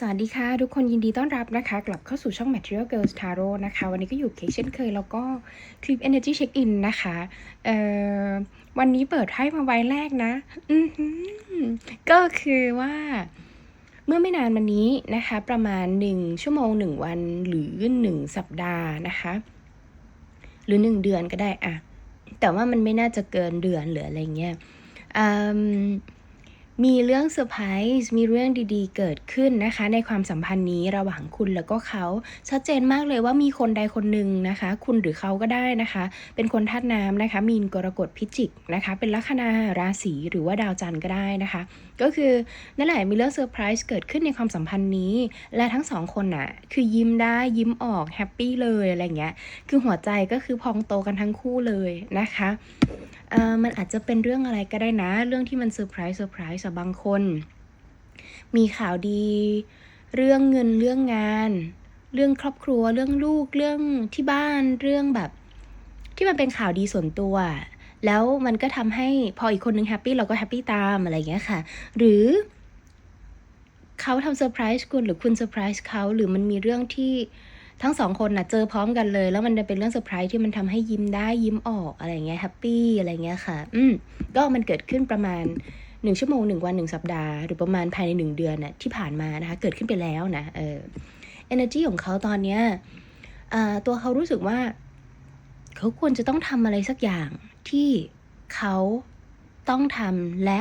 สวัสดีค่ะทุกคนยินดีต้อนรับนะคะ กลับเข้าสู่ช่อง Material Girls Tarot นะคะ วันนี้ก็อยู่เคเช่นเคย แล้วก็คลิป Energy Check In นะคะเอ่อวันนี้เปิดให้มาไว้แรกนะก็คือว่า เมื่อไม่นานมานี้นะคะ ประมาณ 1 ชั่วโมง 1 วันหรือ 1 สัปดาห์นะคะ หรือ 1 เดือนก็ได้อะแต่ว่ามันไม่น่าจะเกินเดือนหรืออะไรเงี้ยอืม มีเรื่องเซอร์ไพรส์มีเรื่องดีๆ เกิดขึ้นนะคะ ในความสัมพันธ์นี้ระหว่างคุณแล้วก็เขาชัดเจนมากเลยว่ามีคนใดคนหนึ่งนะคะ คุณหรือเขาก็ได้นะคะ เป็นคนธาตุน้ำนะคะ มีนกรกฎพิจิกนะคะ เป็นลัคนาราศีหรือว่าดาวจันทร์ก็ได้นะคะ ก็คือนั่นแหละมีเรื่องเซอร์ไพรส์เกิดขึ้นในความสัมพันธ์นี้ และทั้งสองคนน่ะคือยิ้มได้ยิ้มออกแฮปปี้เลยอะไรเงี้ยคือหัวใจก็คือพองโตกันทั้งคู่เลยนะคะ มันอาจจะเป็นเรื่องอะไรก็ได้นะ เรื่องที่มันเซอร์ไพรส์เซอร์ไพรส์สำหรับบางคน มีข่าวดี เรื่องเงินเรื่องงาน เรื่องครอบครัว เรื่องลูกเรื่องที่บ้านเรื่องแบบ ที่มันเป็นข่าวดีส่วนตัว แล้วมันก็ทำให้พออีกคนนึงแฮปปี้เราก็แฮปปี้ตามอะไรอย่างเงี้ยค่ะ หรือเขาทำเซอร์ไพรส์คุณหรือคุณเซอร์ไพรส์เขาหรือมันมีเรื่องที่ ทั้งสองคนน่ะเจอพร้อมกันเลย แล้วมันเป็นเรื่องเซอร์ไพรส์ที่มันทำให้ยิ้มได้ยิ้มออกอะไรเงี้ยแฮปปี้อะไรเงี้ยค่ะ อืมก็มันเกิดขึ้นประมาณหนึ่งชั่วโมงหนึ่งวันหนึ่งสัปดาห์หรือประมาณภายในหนึ่งเดือนน่ะที่ผ่านมานะคะเกิดขึ้นไปแล้วนะเออ energy ของเขาตอนเนี้ยอ่าตัวเขารู้สึกว่า เขาควรจะต้องทำอะไรสักอย่างที่เขาต้องทำและ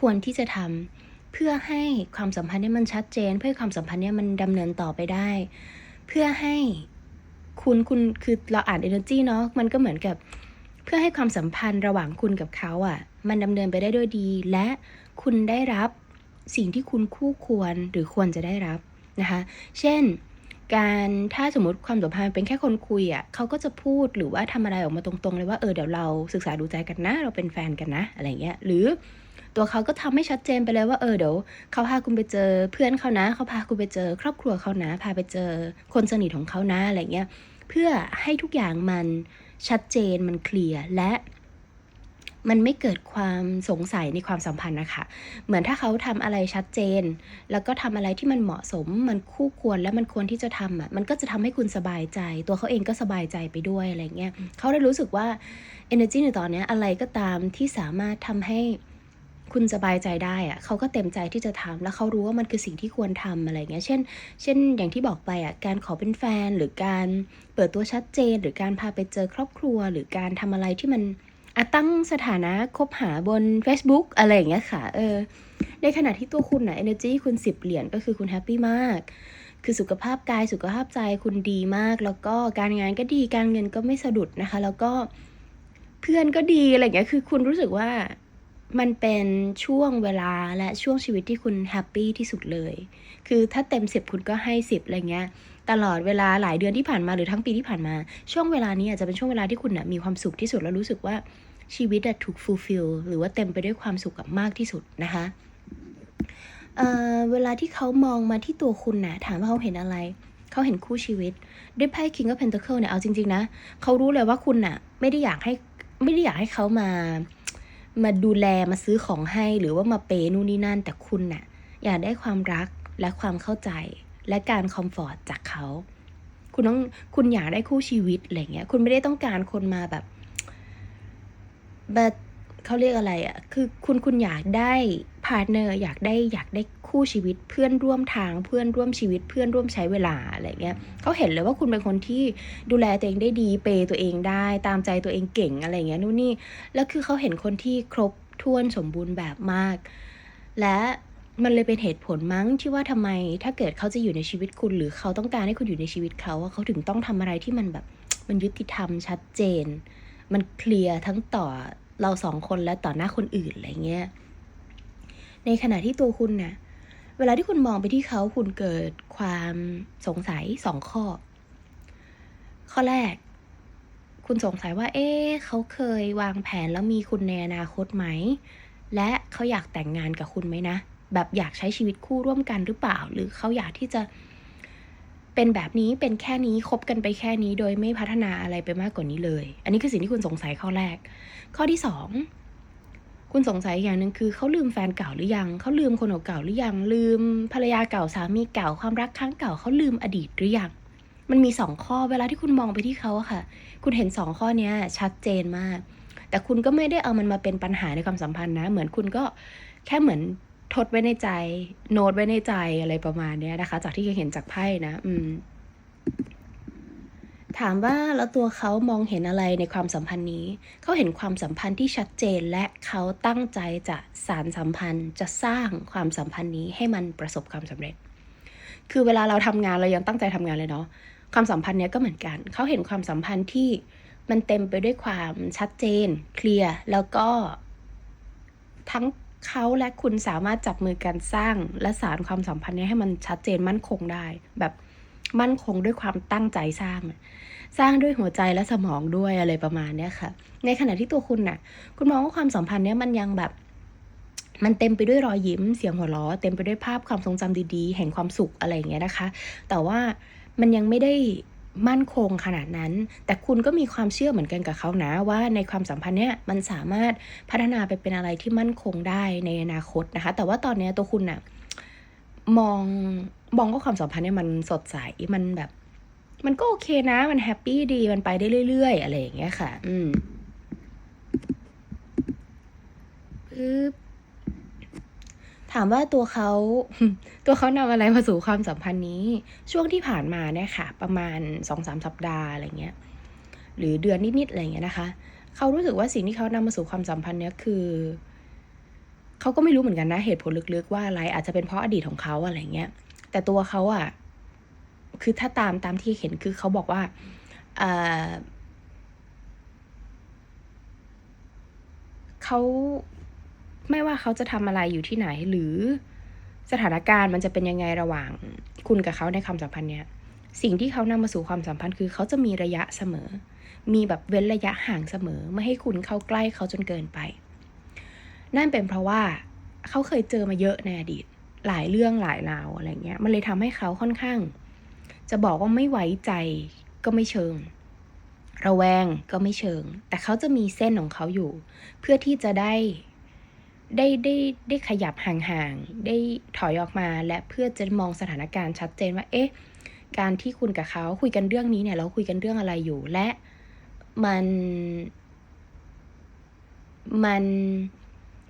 ควรที่จะทำเพื่อให้ความสัมพันธ์เนี้มันชัดเจน เพื่อความสัมพันธ์เนี้มันดำเนินต่อไปได้ เพื่อให้คุณคุณคือเราอ่าน energy เนาะมันก็เหมือนกับเพื่อให้ความสัมพันธ์ระหว่างคุณกับเขาอะ่ะ มันดำเนินไปได้ด้วยดี และคุณได้รับสิ่งที่คุณคู่ควรหรือควรจะได้รับนะคะ เช่น การถ้าสมมติความสัมพันธ์เป็นแค่คนคุยอะ่ะเขาก็จะพูดหรือว่าทำอะไรออกมาตรงๆเลยว่าเออเดี๋ยวเราศึกษาดูใจกันนะ เราเป็นแฟนกันนะ อะไรเงี้ยหรือ ตัวเขาก็ทำให้ชัดเจนไปเลยว่าเออเดี๋ยวเขาพาคุณไปเจอเพื่อนเขานะ เขาพาคุณไปเจอ ครอบครัวเขานะพาไปเจอคนสนิทของเขานะอะไรเงี้ยเพื่อให้ทุกอย่างมันชัดเจนมันเคลียร์และมันไม่เกิดความสงสัยในความสัมพันธ์นะคะ เหมือนถ้าเขาทำอะไรชัดเจน แล้วก็ทำอะไรที่มันเหมาะสม มันคู่ควรและมันควรที่จะทำอะ มันก็จะทำให้คุณสบายใจ ตัวเขาเองก็สบายใจไปด้วยอะไรเงี้ย เขาได้รู้สึกว่า energy ในตอนนี้อะไรก็ตามที่สามารถทำให้ คุณสบายใจได้อะเขาก็เต็มใจที่จะทำแล้วเขารู้ว่ามันคือสิ่งที่ควรทำอะไรเงี้ย เช่น เช่น อย่างที่บอกไปอะการขอเป็นแฟน หรือการเปิดตัวชัดเจน หรือการพาไปเจอครอบครัว หรือการทำอะไรที่มันอะตั้งสถานะคบหาบน Facebook อะไรอย่างเงี้ยค่ะ เออ ในขณะที่ตัวคุณน่ะ energy คุณสิบเหรียญก็คือคุณแฮปปี้มาก คือสุขภาพกายสุขภาพใจคุณดีมาก แล้วก็การงานก็ดีการเงินก็ไม่สะดุดนะคะ แล้วก็เพื่อนก็ดีอะไรเงี้ย คือคุณรู้สึกว่า มันเป็นช่วงเวลาและช่วงชีวิตที่คุณแฮปปี้ที่สุดเลย คือถ้าเต็มสิบคุณก็ให้สิบอะไรเงี้ย ตลอดเวลาหลายเดือนที่ผ่านมาหรือทั้งปีที่ผ่านมา ช่วงเวลานี้อาจจะเป็นช่วงเวลาที่คุณนะมีความสุขที่สุดแล้วรู้สึกว่าชีวิตถูก fulfill หรือว่าเต็มไปด้วยความสุขกับมากที่สุดนะคะเเวลาที่เขามองมาที่ตัวคุณนะถามว่าเขาเห็นอะไร เขาเห็นคู่ชีวิต ด้วยไพ่ King of Pentacle เนี่ยเอาจริง ๆ นะ เขารู้เลยว่าคุณน่ะไม่ได้อยากให้ไม่ได้อยากให้เขามา มาดูแลมาซื้อของให้หรือว่ามาเปย์นู่นนี่นั่น แต่คุณน่ะอยากได้ความรักและความเข้าใจและการคอมฟอร์ตจากเขา คุณต้องคุณอยากได้คู่ชีวิตอะไรเงี้ย คุณไม่ได้ต้องการคนมาแบบแบบเขาเรียกอะไรอะ่ะ คือคุณคุณอยากได้าร์ทเนอร์อยากได้อยากได้คู่ชีวิตเพื่อนร่วมทางเพื่อนร่วมชีวิตเพื่อนร่วมใช้เวลาอะไรเงี้ยเขาเห็นเลยว่าคุณเป็นคนที่ดูแลตัวเองได้ดีเปย์ตัวเองได้ตามใจตัวเองเก่งอะไรเงี้ยนู่นนี่แล้วคือเขาเห็นคนที่ครบถ้วนสมบูรณ์แบบมาก และมันเลยเป็นเหตุผลมั้งที่ว่าทำไมถ้าเกิดเขาจะอยู่ในชีวิตคุณ หรือเขาต้องการให้คุณอยู่ในชีวิตเขาว่าเขาถึงต้องทำอะไรที่มันแบบมันยุติธรรมชัดเจน มันเคลียร์ทั้งต่อเราสองคนและต่อหน้าคนอื่นอะไรเงี้ย ในขณะที่ตัวคุณน่ะเวลาที่คุณมองไปที่เขาคุณเกิดความสงสัยสองข้อ ข้อแรก คุณสงสัยว่า เอ๊ะเขาเคยวางแผนแล้วมีคุณในอนาคตไหม และเขาอยากแต่งงานกับคุณไหมนะ แบบอยากใช้ชีวิตคู่ร่วมกันหรือเปล่า หรือเขาอยากที่จะเป็นแบบนี้เป็นแค่นี้คบกันไปแค่นี้โดยไม่พัฒนาอะไรไปมากกว่านี้เลย อันนี้คือสิ่งที่คุณสงสัยข้อแรก ข้อที่สอง คุณสงสัยอย่างหนึ่งคือเขาลืมแฟนเก่าหรือยังเขาลืมคนเก่าหรือยังลืมภรรยาเก่าสามีเก่าความรักครั้งเก่าเขาลืมอดีตหรือยังมันมีสองข้อเวลาที่คุณมองไปที่เขาอะค่ะ คุณเห็นสองข้อเนี้ยชัดเจนมาก แต่คุณก็ไม่ได้เอามันมาเป็นปัญหาในความสัมพันธ์นะ เหมือนคุณก็แค่เหมือนทดไว้ในใจ โน้ตไว้ในใจอะไรประมาณเนี้ยนะคะ จากที่เห็นจากไพ่นะ อืม ถามว่าแล้วตัวเขามองเห็นอะไรในความสัมพันธ์นี้ เขาเห็นความสัมพันธ์ที่ชัดเจนและเขาตั้งใจจะสารสัมพันธ์ จะสร้างความสัมพันธ์นี้ให้มันประสบความสำเร็จ คือเวลาเราทำงานเรายังตั้งใจทำงานเลยเนาะ ความสัมพันธ์เนี้ยก็เหมือนกัน เขาเห็นความสัมพันธ์ที่มันเต็มไปด้วยความชัดเจน เคลียร์ แล้วก็ทั้งเขาและคุณสามารถจับมือกันสร้างและสารความสัมพันธ์นี้ให้มันชัดเจนมั่นคงได้แบบ มั่นคงด้วยความตั้งใจสร้าง สร้างด้วยหัวใจและสมองด้วยอะไรประมาณเนี้ยค่ะ ในขณะที่ตัวคุณน่ะ คุณมองว่าความสัมพันธ์เนี้ยมันยังแบบ มันเต็มไปด้วยรอยยิ้มเสียงหัวเราะเต็มไปด้วยภาพความทรงจำดีๆ แห่งความสุขอะไรอย่างเงี้ยนะคะ แต่ว่ามันยังไม่ได้มั่นคงขนาดนั้น แต่คุณก็มีความเชื่อเหมือนกันกับเขานะ ว่าในความสัมพันธ์เนี้ยมันสามารถพัฒนาไปเป็นอะไรที่มั่นคงได้ในอนาคตนะคะ แต่ว่าตอนเนี้ยตัวคุณน่ะ มองมองว่าความสัมพันธ์เนี่ยมันสดใสมันแบบ มันก็โอเคนะ มันแฮปปี้ดีมันไปได้เรื่อยๆ อะไรอย่างเงี้ยค่ะ อืมปึ๊บถามว่าตัวเขาตัวเขานำอะไรมาสู่ความสัมพันธ์นี้ ช่วงที่ผ่านมาเนี่ยค่ะ ประมาณสองสามสัปดาห์อะไรเงี้ย หรือเดือนนิดๆอะไรเงี้ยนะคะ เขารู้สึกว่าสิ่งที่เขานำมาสู่ความสัมพันธ์เนี้ยคือ เขาก็ไม่รู้เหมือนกันนะเหตุผลลึกๆว่าอะไรอาจจะเป็นเพราะอดีตของเขาอะไรเงี้ย แต่ตัวเขาอะคือถ้าตามตามที่เห็นคือเขาบอกว่าเอ่อเขาไม่ว่าเขาจะทำอะไรอยู่ที่ไหนหรือสถานการณ์มันจะเป็นยังไงระหว่างคุณกับเขาในความสัมพันธ์เนี้ยสิ่งที่เขานำมาสู่ความสัมพันธ์คือเขาจะมีระยะเสมอ มีแบบเว้นระยะห่างเสมอ ไม่ให้คุณเข้าใกล้เขาจนเกินไป นั่นเป็นเพราะว่าเขาเคยเจอมาเยอะในอดีต หลายเรื่องหลายราวอะไรเงี้ย มันเลยทำให้เขาค่อนข้าง จะบอกว่าไม่ไว้ใจก็ไม่เชิง ระแวงก็ไม่เชิง แต่เขาจะมีเส้นของเขาอยู่ เพื่อที่จะได้ได้ได้ได้ขยับห่างๆ ได้ถอยออกมาและเพื่อจะมองสถานการณ์ชัดเจนว่า เอ๊ะ การที่คุณกับเขาคุยกันเรื่องนี้เนี่ย เราคุยกันเรื่องอะไรอยู่ และมัน มัน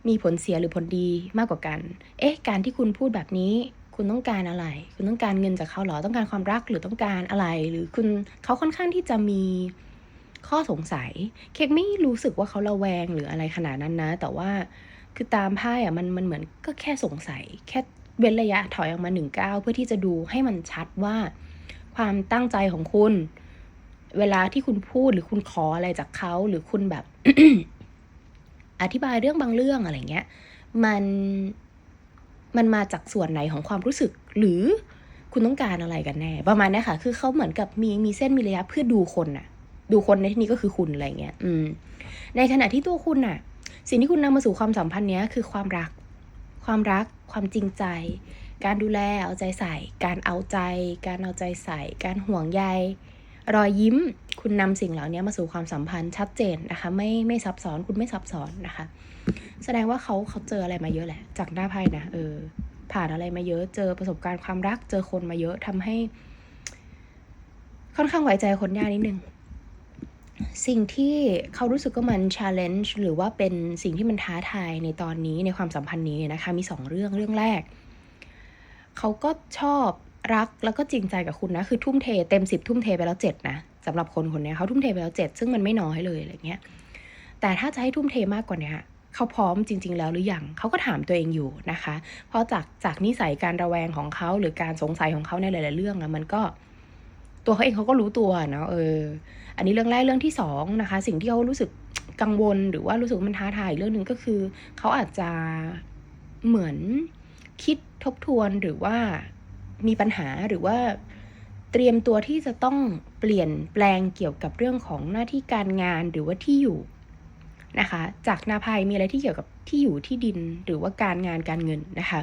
มีผลเสียหรือผลดีมากกว่ากัน เอ๊ะ การที่คุณพูดแบบนี้ คุณต้องการอะไร คุณต้องการเงินจากเขาหรอ ต้องการความรักหรือต้องการอะไร หรือคุณเขาค่อนข้างที่จะมีข้อสงสัย เค้กไม่รู้สึกว่าเขาระแวงหรืออะไรขนาดนั้นนะ แต่ว่าคือตามไพ่อะมันมันเหมือนก็แค่สงสัย แค่เว้นระยะถอยออกมาหนึ่งก้าวเพื่อที่จะดูให้มันชัดว่า ความตั้งใจของคุณ เวลาที่คุณพูดหรือคุณขออะไรจากเขาหรือคุณแบบ อธิบายเรื่องบางเรื่องอะไรเงี้ยมันมันมาจากส่วนไหนของความรู้สึก หรือคุณต้องการอะไรกันแน่ ประมาณนี้ค่ะ คือเขาเหมือนกับมีมีเส้นมีระยะเพื่อดูคนน่ะ ดูคนในที่นี้ก็คือคุณอะไรเงี้ยอืม ในขณะที่ตัวคุณน่ะ สิ่งที่คุณนำมาสู่ความสัมพันธ์เนี้ยคือความรัก ความรัก ความจริงใจ การดูแลเอาใจใส่ การเอาใจ การเอาใจใส่ การห่วงใย รอยยิ้ม คุณนำสิ่งเหล่านี้มาสู่ความสัมพันธ์ชัดเจนนะคะ ไม่ไม่ซับซ้อนคุณไม่ซับซ้อนนะคะ แสดงว่าเขาเขาเจออะไรมาเยอะแหละ จากหน้าไพ่นะเออ ผ่านอะไรมาเยอะเจอประสบการณ์ความรัก เจอคนมาเยอะทำให้ ค่อนข้างไว้ใจคนยากนิดนึงสิ่งที่เขารู้สึกว่ามัน challenge หรือว่าเป็นสิ่งที่มันท้าทายในตอนนี้ในความสัมพันธ์นี้นะคะ มีสองเรื่องเรื่องแรก เขาก็ชอบ รักแล้วก็จริงใจกับคุณนะคือทุ่มเทเต็มสิบทุ่มเทไปแล้วเจ็ดนะสำหรับคนคนนี้เขาทุ่มเทไปแล้วเจ็ดซึ่งมันไม่น้อยเลยอะไรเงี้ยแต่ถ้าจะให้ทุ่มเทมากกว่านี้เขาพร้อมจริง ๆ แล้วหรือยังเขาก็ถามตัวเองอยู่นะคะ เพราะจากจากนิสัยการระแวงของเขาหรือการสงสัยของเขาในหลาย ๆ เรื่องอะมันก็ตัวเขาเองเขาก็รู้ตัวเนาะเออ อันนี้เรื่องแรกเรื่องที่สองนะคะ สิ่งที่เขารู้สึกกังวลหรือว่ารู้สึกมันท้าทายเรื่องหนึ่งก็คือ เขาอาจจะเหมือนคิดทบทวนหรือว่า มีปัญหาหรือว่าเตรียมตัวที่จะต้องเปลี่ยนแปลงเกี่ยวกับเรื่องของหน้าที่การงานหรือว่าที่อยู่นะคะ จากนาภัยมีอะไรที่เกี่ยวกับที่อยู่ที่ดินหรือว่าการงานการเงินนะคะ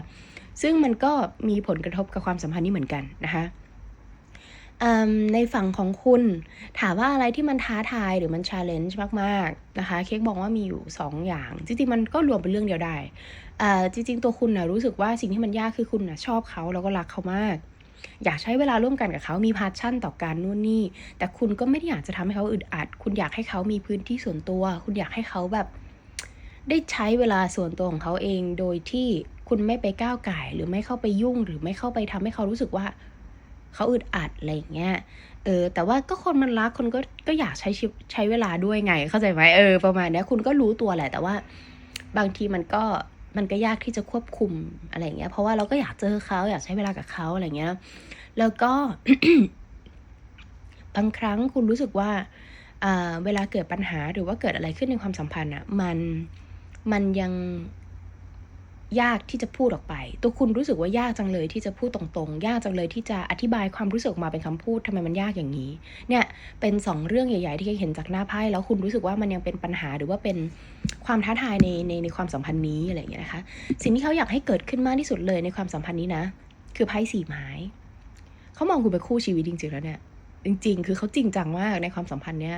ซึ่งมันก็มีผลกระทบกับความสัมพันธ์นี้เหมือนกันนะคะ ในฝั่งของคุณ ถามว่าอะไรที่มันท้าทายหรือมัน challenge มากๆนะคะ เค้กมองว่ามีอยู่ 2 อย่าง จริงๆ มันก็รวมเป็นเรื่องเดียวได้จริงๆ ตัวคุณนะรู้สึกว่าสิ่งที่มันยากคือคุณนะชอบเขาแล้วก็รักเขามาก อยากใช้เวลาร่วมกันกับเขามีพาชั่นต่อการนู่นนี่ แต่คุณก็ไม่ได้อยากจะทำให้เขาอึดอัด คุณอยากให้เขามีพื้นที่ส่วนตัว คุณอยากให้เขาแบบ ได้ใช้เวลาส่วนตัวของเขาเอง โดยที่คุณไม่ไปก้าวไก่หรือไม่เข้าไปยุ่ง หรือไม่เข้าไปทำให้เขารู้สึกว่า เขาอึดอัดอะไรอย่างเงี้ยเออแต่ว่าก็คนมันรักคนก็ก็อยากใช้ชีวิตใช้เวลาด้วยไงเข้าใจไหมเออประมาณนี้คุณก็รู้ตัวแหละ แต่ว่า บางทีมันก็มันก็ยากที่จะควบคุมอะไรเงี้ย เพราะว่าเราก็อยากเจอเขาอยากใช้เวลากับเขาอะไรเงี้ย แล้วก็ บางครั้งคุณรู้สึกว่าอ่าเวลาเกิดปัญหาหรือว่าเกิดอะไรขึ้นในความสัมพันธ์อะมันมันยัง ยากที่จะพูดออกไป ตัวคุณรู้สึกว่ายากจังเลยที่จะพูดตรงๆ ยากจังเลยที่จะอธิบายความรู้สึกออกมาเป็นคำพูดทำไมมันยากอย่างนี้ เนี่ยเป็นสองเรื่องใหญ่ ๆ ที่เห็นจากหน้าไพ่แล้วคุณรู้สึกว่ามันยังเป็นปัญหาหรือว่าเป็นความท้าทายในในในความสัมพันธ์นี้อะไรอย่างเงี้ยนะคะ สิ่งที่เขาอยากให้เกิดขึ้นมากที่สุดเลยในความสัมพันธ์นี้นะ คือไพ่สี่ไม้เขามองคุณเป็นคู่ชีวิตจริงๆแล้วเนี่ย จริง ๆ คือเขาจริงจังมากในความสัมพันธ์เนี้ย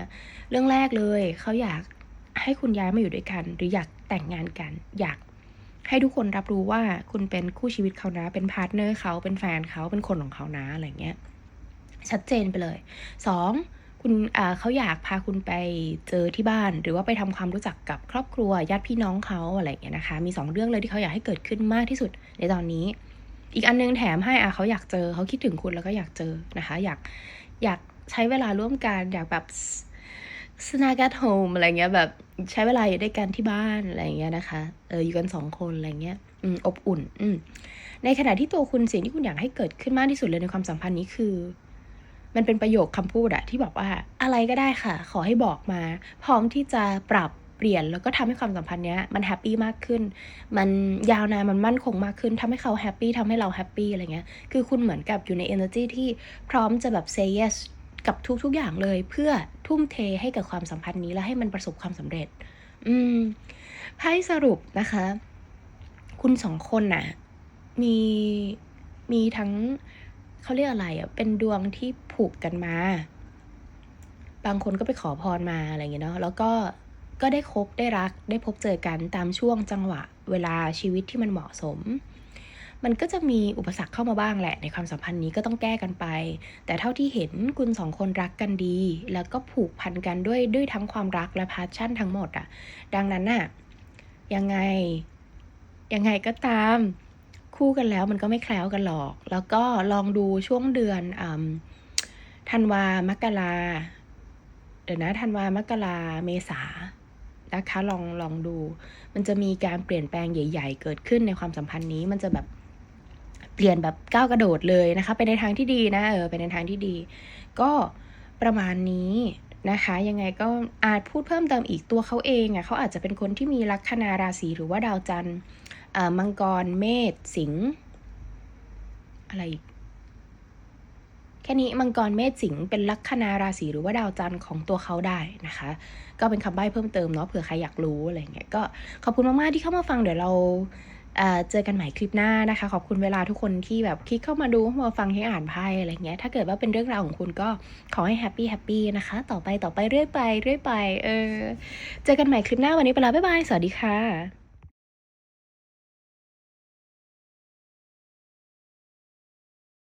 เรื่องแรกเลยเขาอยากให้คุณย้ายมาอยู่ด้วยกัน หรืออยากแต่งงานกัน อยาก ให้ทุกคนรับรู้ว่าคุณเป็นคู่ชีวิตเขานะ เป็นพาร์ทเนอร์เขาเป็นแฟนเขาเป็นคนของเขานะอะไรเงี้ยชัดเจนไปเลยสองคุณเขาอยากพาคุณไปเจอที่บ้าน หรือว่าไปทำความรู้จักกับครอบครัวญาติพี่น้องเขาอะไรเงี้ยนะคะ มีสองเรื่องเลยที่เขาอยากให้เกิดขึ้นมากที่สุดในตอนนี้ อีกอันนึงแถมให้อะเขาอยากเจอเขาคิดถึงคุณแล้วก็อยากเจอนะคะ อยากอยากใช้เวลาร่วมกันอยากแบบ สนาการโฮมอะไรเงี้ยแบบใช้เวลาอยู่ด้วยกันที่บ้านอะไรเงี้ยนะคะ เอออยู่กันสองคนอะไรเงี้ยอืมอบอุ่น อืมในขณะที่ตัวคุณสิ่งที่คุณอยากให้เกิดขึ้นมากที่สุดเลยในความสัมพันธ์นี้คือ มันเป็นประโยคคำพูดอะที่บอกว่า อะไรก็ได้ค่ะ ขอให้บอกมา พร้อมที่จะปรับเปลี่ยนแล้วก็ทำให้ความสัมพันธ์เนี้ยมันแฮปปี้มากขึ้น มันยาวนานมันมั่นคงมากขึ้นทำให้เขาแฮปปี้ทำให้เราแฮปปี้อะไรเงี้ย คือคุณเหมือนกับอยู่ใน energy ที่พร้อมจะแบบ say yes กับทุกๆอย่างเลย เพื่อทุ่มเทให้กับความสัมพันธ์นี้และให้มันประสบความสำเร็จ อืมไพ่สรุปนะคะ คุณสองคนน่ะ มีมีทั้งเขาเรียกอะไรอะ่ะเป็นดวงที่ผูกกันมา บางคนก็ไปขอพรมาอะไรอย่างเงี้ยเนาะแล้วก็ก็ได้คบได้รักได้พบเจอกันตามช่วงจังหวะ เวลาชีวิตที่มันเหมาะสม มันก็จะมีอุปสรรคเข้ามาบ้างแหละ ในความสัมพันธ์นี้ก็ต้องแก้กันไป แต่เท่าที่เห็นคุณสองคนรักกันดี แล้วก็ผูกพันกันด้วยด้วยทั้งความรักและพาชั่นทั้งหมดอะดังนั้นน่ะยังไงยังไงก็ตามคู่กันแล้วมันก็ไม่แคล้วกันหรอก แล้วก็ลองดูช่วงเดือนอธันวามกราเดี๋ยวนะธันวามกราเมษานะคะลองลองดู มันจะมีการเปลี่ยนแปลงใหญ่ ๆ เกิดขึ้นในความสัมพันธ์นี้มันจะแบบ เปลี่ยนแบบก้าวกระโดดเลยนะคะ ไปในทางที่ดีนะเออไปในทางที่ดี ก็ประมาณนี้นะคะ ยังไงก็อาจพูดเพิ่มเติมอีกตัวเขาเองอะเขาอาจจะเป็นคนที่มีลัคนาราศีหรือว่าดาวจันทร์มังกรเมษสิงห์อะไรอีกแค่นี้มังกรเมษสิงห์เป็นลัคนาราศีหรือว่าดาวจันทร์ของตัวเขาได้นะคะ ก็เป็นคำใบ้เพิ่มเติมเนาะเผื่อใครอยากรู้อะไรเงี้ยก็ขอบคุณมากๆที่เข้ามาฟังเดี๋ยวเรา เจอกันใหม่คลิปหน้านะคะ ขอบคุณเวลาทุกคนที่แบบคลิกเข้ามาดูมาฟังให้อ่านไพ่อะไรเงี้ย ถ้าเกิดว่าเป็นเรื่องราวของคุณก็ขอให้แฮปปี้แฮปปี้นะคะ ต่อไปต่อไปเรื่อยไปเรื่อยไป เออ เจอกันใหม่คลิปหน้าวันนี้ไปแล้วบ๊ายบาย สวัสดีค่ะ